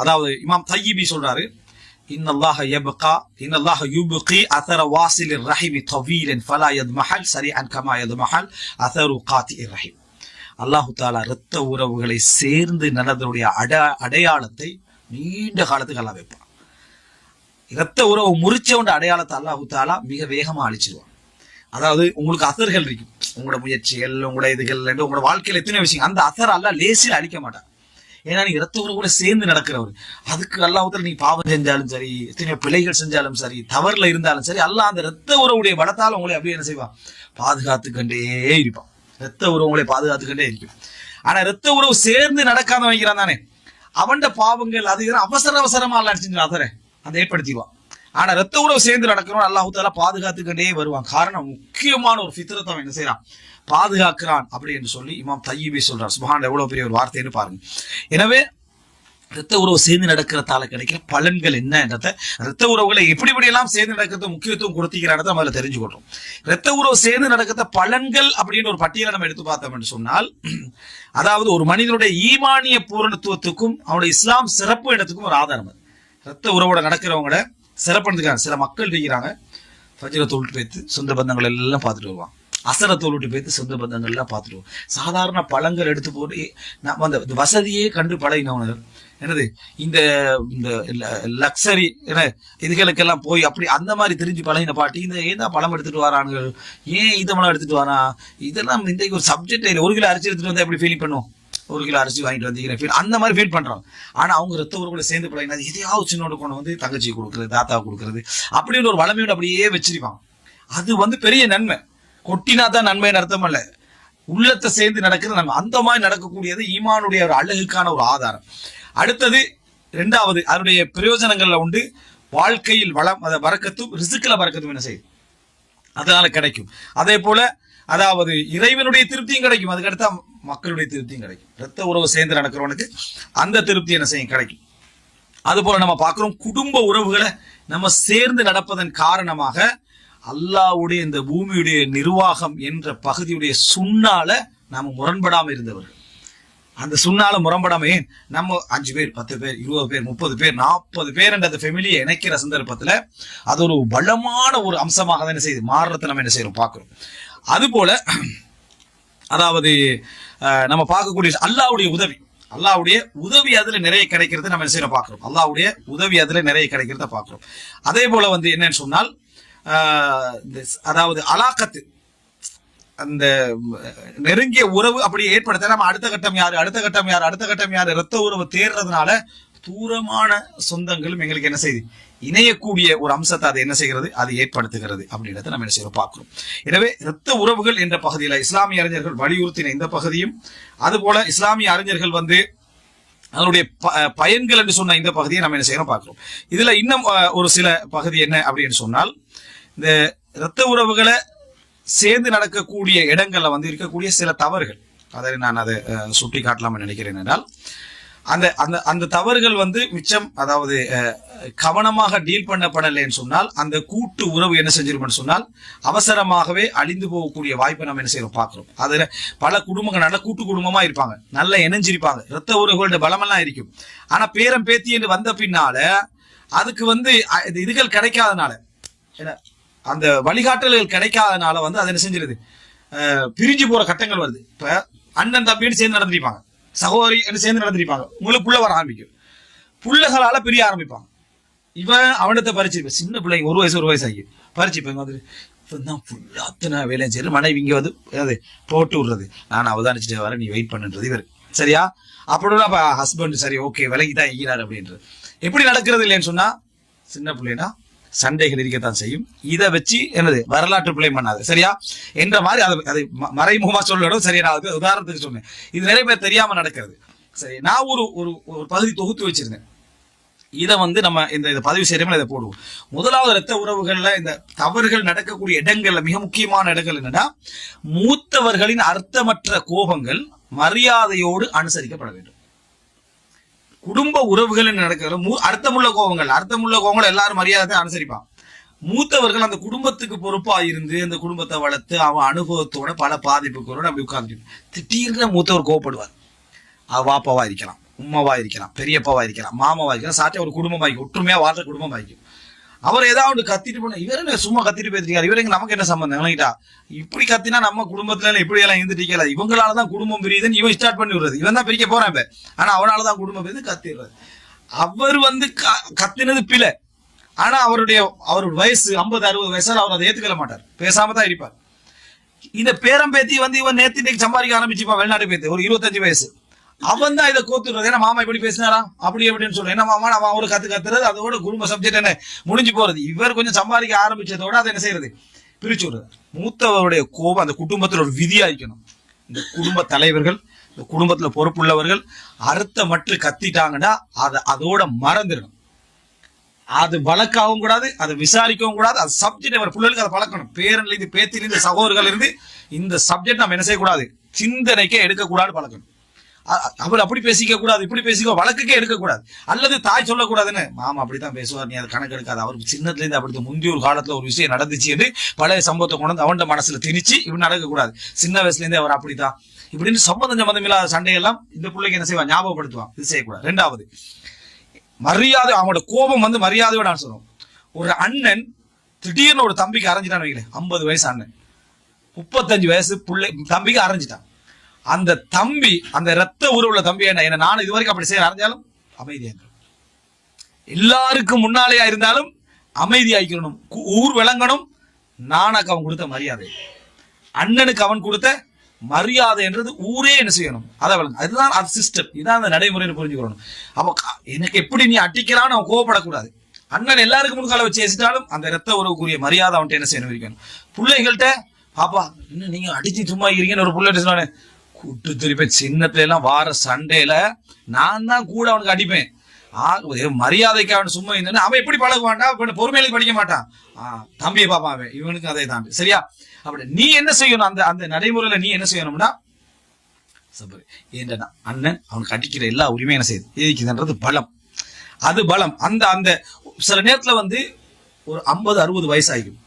அதாவது இமாம் தையீபி சொல்றாரு இன்னல்லாஹ யப்கா இன்னல்லாஹ யுப்கி அத்தர வாசில் ரஹிமி தவீலன் ஃபலா யத்மஹல் சரிஅன் கமா யத்மஹல் அத்தரு காத்தி ரஹிம். அல்லாஹு தாலா இரத்த உறவுகளை சேர்ந்து நடந்ததுடைய அட அடையாளத்தை நீண்ட காலத்துக்கு அல்லா வைப்பான். இரத்த உறவு முறிச்சவன் அடையாளத்தை அல்லாஹு தாலா மிக வேகமா அழிச்சிருவான். அதாவது உங்களுக்கு அசர்கள் இருக்கும். உங்களோட முயற்சிகள் உங்களோட இதுகள் என்று உங்களோட வாழ்க்கையில எத்தனை விஷயம் அந்த அசர் அல்ல லேசில் அழிக்க மாட்டான். ஏன்னா நீ இரத்த உறவு கூட சேர்ந்து நடக்கிறவர். அதுக்கு அல்லாஹத்துல நீ பாவம் செஞ்சாலும் சரி எத்தனையோ பிழைகள் செஞ்சாலும் சரி தவறுல இருந்தாலும் சரி அல்லாஹ் அந்த இரத்த உறவுடைய பலத்தால் உங்களை அப்படியே என்ன செய்வான்? பாதுகாத்துக்கண்டே இருப்பான். இரத்த உறவு உங்களை பாதுகாத்துக்கண்டே இருக்கும். ஆனா இரத்த உறவு சேர்ந்து நடக்காம வைக்கிறான் தானே. அவன்ட பாவங்கள் அது அவசர அவசரமா எல்லாம் செஞ்சு அதரை அதை ஏற்படுத்திவான் ஆனா ரத்த உறவு சேர்ந்து நடக்கிறோம் அல்லாஹு தாலா பாதுகாத்துக்கிட்டே வருவான். காரணம் முக்கியமான ஒரு ஃபித்ரத்தை அவன் என்ன செய்யறான் பாதுகாக்கிறான் அப்படி என்று சொல்லி இமாம் தையீபி சொல்றார். சுபான் எவ்வளவு பெரிய ஒரு வார்த்தைன்னு பாருங்க. எனவே ரத்த உறவு சேர்ந்து நடக்கிறதால கிடைக்கிற பலன்கள் என்னன்றத ரத்த உறவுகளை எப்படி எப்படி எல்லாம் சேர்ந்து நடக்கிறது முக்கியத்துவம் கொடுத்திக்கிறான்றத அதில் தெரிஞ்சுக்கொள்றோம். ரத்த உறவு சேர்ந்து நடக்கிற பலன்கள் அப்படின்னு ஒரு பட்டியலை நம்ம எடுத்து பார்த்தோம் என்று சொன்னால் அதாவது ஒரு மனிதனுடைய ஈமானிய பூரணத்துவத்துக்கும் அவனுடைய இஸ்லாம் சிறப்பு இடத்துக்கும் ஒரு ஆதாரம் அது. ரத்த உறவோட நடக்கிறவங்கள சிறப்பு சில மக்கள் இருக்கிறாங்க. ஃபஜ்ர தொழிட்டு வைத்து சொந்த பந்தங்கள் எல்லாம் பார்த்துட்டு வருவான். அசர தொழிட்டு போய்த்து சொந்த பந்தங்கள்லாம் பார்த்துருவோம் சாதாரண பழங்கள் எடுத்து போட்டு நம்ம அந்த இந்த வசதியே கண்டு பழகினவங்க என்னது? இந்த இந்த லக்ஸரி என்ன இதுகளுக்கெல்லாம் போய் அப்படி அந்த மாதிரி தெரிஞ்சு பழகின பாட்டி இந்த ஏன் தான் பழம் எடுத்துட்டு வரானுங்க ஏன் இதை இதெல்லாம் எடுத்துட்டு வரான் இதெல்லாம் இன்றைக்கு ஒரு சப்ஜெக்ட் இல்லை. ஒரு கிலோ அரிசி எடுத்துட்டு வந்தா எப்படி ஃபீல் பண்ணுவோம்? ஒரு கிலோ அரிசி வாங்கிட்டு வந்தீங்க ஃபீல் அந்த மாதிரி ஃபீல் பண்ணுறாங்க ஆனால் அவங்க ரத்த உறவுகளை சேர்ந்து பழகினா எதையாவது சின்னோட கொண்டு வந்து தங்கச்சி கொடுக்குறது தாத்தா கொடுக்குறது அப்படின்னு ஒரு வளமையோட அப்படியே வச்சிருப்பாங்க அது வந்து பெரிய நன்மை. கொட்டினா தான் நன்மைன்னு அர்த்தம் அல்ல. உள்ளத்தை சேர்ந்து நடக்கிறது நம்ம அந்த மாதிரி நடக்கக்கூடியது ஈமானுடைய ஒரு அழகுக்கான ஒரு ஆதாரம். அடுத்தது ரெண்டாவது அதனுடைய பிரயோஜனங்கள்ல உண்டு. வாழ்க்கையில் வளம் அதை வரக்கத்தும் ரிசுக்கில் வரக்கத்தும் என்ன செய்யும்? அதனால கிடைக்கும். அதே போல அதாவது இறைவனுடைய திருப்தியும் கிடைக்கும். அதுக்கடுத்தா மக்களுடைய திருப்தியும் கிடைக்கும். ரத்த உறவு சேர்ந்து நடக்கிறவனுக்கு அந்த திருப்தி என்ன செய்யும்? கிடைக்கும். அதுபோல நம்ம பார்க்குறோம் குடும்ப உறவுகளை நம்ம சேர்ந்து நடப்பதன் காரணமாக அல்லாவுடைய இந்த பூமியுடைய நிர்வாகம் என்ற பகுதியுடைய சுண்ணால நாம முரண்படாம இருந்தவர்கள் அந்த சுண்ணால முரண்படாம ஏன்? நம்ம அஞ்சு பேர் பத்து பேர் இருபது பேர் முப்பது பேர் நாற்பது பேர் என்ற அந்த ஃபெமிலியை இணைக்கிற சந்தர்ப்பத்துல அது ஒரு பலமான ஒரு அம்சமாக தான் என்ன செய்யுது. மாறுறதை நம்ம என்ன செய்யறோம் பார்க்கிறோம். அது போல அதாவது நம்ம பார்க்கக்கூடிய அல்லாவுடைய உதவி. அல்லாவுடைய உதவி அதுல நிறைய கிடைக்கிறது நம்ம என்ன செய்யறோம் பார்க்கிறோம். அல்லாவுடைய உதவி அதுல நிறைய கிடைக்கிறத பார்க்கிறோம். அதே போல வந்து என்னன்னு சொன்னால் அதாவது அலாக்கத்து. அந்த நெருங்கிய உறவு அப்படி ஏற்படுத்த நம்ம அடுத்த கட்டம் யாரு அடுத்த கட்டம் யாரு அடுத்த கட்டம் யாரு ரத்த உறவு தேர்றதுனால தூரமான சொந்தங்களும் எங்களுக்கு என்ன செய்யுது இணையக்கூடிய ஒரு அம்சத்தை அது என்ன செய்கிறது? அது ஏற்படுத்துகிறது அப்படின்றத நம்ம என்ன செய்யறோம்? பார்க்கிறோம். எனவே இரத்த உறவுகள் என்ற பகுதியில் இஸ்லாமிய அறிஞர்கள் வலியுறுத்தின இந்த பகுதியும் அதுபோல இஸ்லாமிய அறிஞர்கள் வந்து அதனுடைய ப- பயன்கள் என்று சொன்ன இந்த பகுதியை நம்ம என்ன செய்யறோம்? பார்க்கிறோம். இதுல இன்னும் ஒரு சில பகுதி என்ன அப்படின்னு சொன்னால் இந்த இரத்த உறவுகளை சேர்ந்து நடக்கக்கூடிய இடங்கள்ல வந்து இருக்கக்கூடிய சில தவறுகள். அதை நான் அதை சுட்டி காட்டலாம்னு நினைக்கிறேன் என்றால் அந்த அந்த அந்த தவறுகள் வந்து மிச்சம் அதாவது கவனமாக டீல் பண்ணப்படலைன்னு சொன்னால் அந்த கூட்டு உறவு என்ன செஞ்சிருக்கும்னு சொன்னால் அவசரமாகவே அழிந்து போகக்கூடிய வாய்ப்பை நம்ம என்ன செய்யறோம் பார்க்குறோம். அதில் பல குடும்பங்கள் நல்ல கூட்டு குடும்பமாக இருப்பாங்க. நல்ல இணைஞ்சிருப்பாங்க. இரத்த உறவுகளோட பலமெல்லாம் இருக்கும். ஆனால் பேரம் பேத்தி என்று வந்த பின்னால அதுக்கு வந்து இது இதுகள் கிடைக்காதனால என்ன அந்த வழிகாட்டல்கள் கிடைக்காதனால வந்து அது என்ன செஞ்சிருது? பிரிஞ்சு போற கட்டங்கள் வருது. இப்ப அண்ணன் தம்பின்னு சேர்ந்து நடந்திருப்பாங்க. சகோதரி என்ன சேர்ந்து நடந்திருப்பாங்க. உங்களுக்கு புள்ள வர ஆரம்பிக்கும். புள்ளைகளால பிரிய ஆரம்பிப்பாங்க. இவன் அவனத்தை பறிச்சு சின்ன பிள்ளைங்க ஒரு வயசு ஒரு வயசு ஆகி பறிச்சு இப்போ வந்து இப்பதான் ஃபுல்லா அத்தனை வேலையும் சரி மனைவி இங்க வந்து அது போட்டு விடுறது. நான் அவதானிச்சுட்டு வரேன் நீ வெயிட் பண்ணுன்றது இவர். சரியா? அப்படின்னா அப்ப ஹஸ்பண்ட் சரி ஓகே விலகி தான் ஈகிறார் அப்படின்றது. எப்படி நடக்கிறது இல்லைன்னு சொன்னா சின்ன பிள்ளைனா சண்டைகள் இருக்கத்தான் செய்யும். இதை வச்சு என்னது? வரலாற்று பிள்ளை பண்ணாது. சரியா? என்ற மாதிரி அதை அதை மறைமுகமா சொல்லணும். சரி நான் அதுக்கு உதாரணத்துக்கு சொன்னேன். இது நிறைய பேர் தெரியாம நடக்கிறது. சரி நான் ஒரு ஒரு ஒரு பகுதி தொகுத்து வச்சிருந்தேன். இதை வந்து நம்ம இந்த இதை பதிவு செய்யறோம் இதை போடுவோம். முதலாவது இரத்த உறவுகள்ல இந்த தவறுகள் நடக்கக்கூடிய இடங்கள்ல மிக முக்கியமான இடங்கள் என்னன்னா மூத்தவர்களின் அர்த்தமற்ற கோபங்கள் மரியாதையோடு அனுசரிக்கப்பட வேண்டும். குடும்ப உறவுகள் நடக்கிற மூ- அர்த்தமுள்ள கோபங்கள் அர்த்தமுள்ள கோபங்கள் எல்லாரும் மரியாதை அனுசரிப்பான் மூத்தவர்கள் அந்த குடும்பத்துக்கு பொறுப்பா இருந்து அந்த குடும்பத்தை வளர்த்து அவன் அனுபவத்தோட பல பாதிப்புகளோட அப்படி உட்கார்ந்து திடீர்னு மூத்தவர் கோவப்படுவார். அவ வாப்பாவா இருக்கலாம் உம்மாவா இருக்கலாம் பெரியப்பாவா இருக்கலாம் மாமாவா இருக்கலாம் சாட்டை ஒரு குடும்பமாக்கி ஒற்றுமையா வாழ்ற குடும்பமாக்கும் அவர் ஏதாவது கத்திட்டு போன இவர் என்ன சும்மா கத்திட்டு போயிருக்காரு இவருக்கு நமக்கு என்ன சம்பந்தம்? விளங்கிட்டா? இப்படி கத்தினா நம்ம குடும்பத்துல இப்படி எல்லாம் இருந்துட்டீங்களா இவங்களாலதான் குடும்பம் பிரியுதுன்னு இவன் ஸ்டார்ட் பண்ணி விடுறது. இவன் தான் பிரிக்க போறான் இப்ப. ஆனா அவனாலதான் குடும்பம் பிரிந்து கத்திடுறது. அவர் வந்து க- கத்தினது பிழை. ஆனா அவருடைய அவருடைய வயசு ஐம்பது அறுபது வயசால அவர் அதை ஏத்துக்கல மாட்டார். பேசாம தான் இருப்பார். இந்த பேரம்பேத்தி வந்து இவன் நேத்து இன்னைக்கு சம்பாதிக்க ஆரம்பிச்சுப்பான் வெளிநாட்டு பேத்தி ஒரு இருபத்தஞ்சு வயசு. அவன் தான் இதை கோத்துறது ஏன்னா மாமா இப்படி பேசினாரா? அப்படி எப்படின்னு சொல்றேன். என்ன மாமா நம்ம அவரு கத்து கத்துறது அதோட குடும்ப சப்ஜெக்ட் என்ன? முடிஞ்சு போறது. இவர் கொஞ்சம் சம்பாதிக்க ஆரம்பிச்சதோட அதை என்ன செய்யறது? பிரிச்சு விடுறது. மூத்தவருடைய கோபம் அந்த குடும்பத்துல ஒரு விதி இருக்கணும் இந்த குடும்ப தலைவர்கள் இந்த குடும்பத்துல பொறுப்புள்ளவர்கள் அறுத்த மட்டும் கத்திட்டாங்கன்னா அதை அதோட மறந்துடணும். அது வழக்காகவும் கூடாது அதை விசாரிக்கவும் கூடாது. அது சப்ஜெக்ட் அவர் பிள்ளைகளுக்கு அதை பழக்கணும். பேரன்ல இருந்து பேத்திலிருந்து சகோதரர்கள் இருந்து இந்த சப்ஜெக்ட் நம்ம என்ன செய்யக்கூடாது? சிந்தனைக்கே எடுக்கக்கூடாது பழக்கணும். அவர் அப்படி பேசிக்க கூடாது இப்படி பேசிக்க வழக்குக்கே எடுக்கக்கூடாது. அல்லது தாய் சொல்லக்கூடாதுன்னு. மாமா அப்படித்தான் பேசுவார் நீ அதை கணக்கு எடுக்காது. அவருக்கு சின்னத்துல இருந்து அப்படி முந்தைய ஒரு காலத்துல ஒரு விஷயம் நடந்துச்சு என்று பழைய சம்பவத்தை கொண்டு வந்து அவன் மனசுல திணிச்சு இப்படி நடக்கக்கூடாது. சின்ன வயசுல இருந்தே அவர் அப்படித்தான். இப்படின்னு சம்பந்தம் சம்பந்தம் இல்லாத சண்டையெல்லாம் இந்த பிள்ளைக்கு என்ன செய்வான்? ஞாபகப்படுத்துவான். இது செய்யக்கூடாது. ரெண்டாவது மரியாதை அவனோட கோபம் வந்து மரியாதையோட நான் சொல்லுவோம் ஒரு அண்ணன் திடீர்னு ஒரு தம்பிக்கு அரைஞ்சிட்டான்னு வைங்களேன். ஐம்பது வயசு அண்ணன். முப்பத்தஞ்சு வயசு பிள்ளை தம்பிக்கு அரைஞ்சிட்டான். அந்த தம்பி அந்த ரத்த உருவுள்ள தம்பி என்ன என்ன நான் இது வரைக்கும் அப்படி செய்ய அறிஞ்சாலும் அமைதியாக எல்லாருக்கும் முன்னாலேயா இருந்தாலும் அமைதியாகிக்கணும் ஊர் விளங்கணும். நானாக்கு அவன் கொடுத்த மரியாதை. அண்ணனுக்கு அவன் கொடுத்த மரியாதை என்றது ஊரே என்ன செய்யணும்? அதை விளங்க அதுதான் அது சிஸ்டம் இதான் அந்த நடைமுறைன்னு புரிஞ்சுக்கணும் அப்ப எனக்கு எப்படி நீ அட்டிக்கலாம்னு அவன் கோவப்படக்கூடாது. அண்ணன் எல்லாருக்கும் முன்கால வச்சு ஏசிட்டாலும் அந்த ரத்த உறவுக்குரிய மரியாதை அவன்கிட்ட என்ன செய்யணும்? இருக்கணும். பிள்ளைகள்கிட்ட பாப்பா இன்னும் நீங்க அடிச்சு சும்மா இருக்கீங்கன்னு ஒரு பிள்ளை சொன்னானே? குட்டு திருப்பேன் சின்னத்துல எல்லாம் வார சண்டையில நான் தான் கூட அவனுக்கு அடிப்பேன். மரியாதைக்கு அவன் சும்மா இருந்தா அவன் எப்படி பழகுவான்டா பொறுமையில படிக்க மாட்டான். ஆ, தம்பியை பாப்பான் அவன். இவனுக்கு அதே தான் சரியா? அப்படி நீ என்ன செய்யணும்? அந்த அந்த நடைமுறையில நீ என்ன செய்யணும்னா சபரி ஏண்டா அண்ணன் அவனுக்கு அடிக்கிற எல்லா உரிமையும் என்ன செய்யுது? இருக்குதுன்றது பலம். அது பலம். அந்த அந்த சில நேரத்துல வந்து ஒரு ஐம்பது அறுபது வயசு ஆகிடும்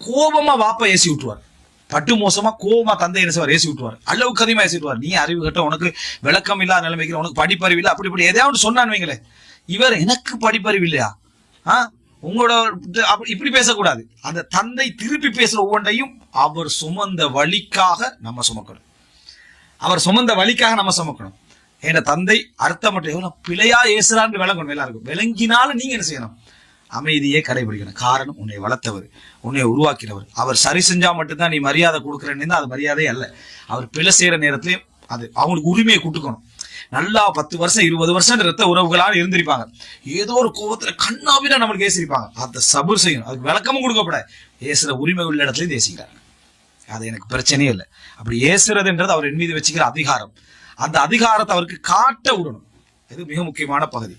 கோபமா வாப்பா ஏசி விட்டுவார் பட்டு மோசமா கோவமா தந்தை என்ன செய்வார்? ஏசி விட்டுருவார். அளவுக்கு அதிகமா ஏசி விட்டுவார் நீ அறிவு கட்ட உனக்கு விளக்கம் இல்லாத நிலைமைக்கு உனக்கு படிப்பறிவு இல்லை அப்படி இப்படி எதையாவது சொன்னான்னு வைங்களேன். இவர் எனக்கு படிப்பறிவு இல்லையா? ஆ? உங்களோட அப்படி இப்படி பேசக்கூடாது. அந்த தந்தை திருப்பி பேசுற ஒவ்வொன்றையும் அவர் சுமந்த வழிக்காக நம்ம சுமக்கணும். அவர் சுமந்த வழிக்காக நம்ம சுமக்கணும். ஏன்னா தந்தை அர்த்தம் மட்டும் எவ்வளவு பிழையா ஏசுறான்னு விளங்கணும் எல்லாருக்கும். விளங்கினாலும் நீங்க என்ன செய்யணும்? அமைதியே கடைபிடிக்கணும். காரணம் உன்னை வளர்த்தவர் உன்னை உருவாக்கினவர். அவர் சரி செஞ்சா மட்டும்தான் நீ மரியாதை கொடுக்குறேன்னு அது மரியாதை அல்ல. அவர் பிழை செய்யற நேரத்திலையும் அது அவங்களுக்கு உரிமையை கொடுக்கணும் நல்லா பத்து வருஷம் இருபது வருஷம் ரத்த உறவுகளாக இருந்திருப்பாங்க. ஏதோ ஒரு கோபத்துல கண்ணாவினா நம்மளுக்கு ஏசிருப்பாங்க அந்த சபுர் செய்யணும். அதுக்கு விளக்கமும் கொடுக்கப்பட ஏசுற உரிமை உள்ள இடத்துலயும் தேசிக்கிறாங்க அது எனக்கு பிரச்சனையே இல்லை. அப்படி ஏசுறதுன்றது அவர் என் மீது வச்சுக்கிற அதிகாரம். அந்த அதிகாரத்தை அவருக்கு காட்ட விடணும். இது மிக முக்கியமான பகுதி.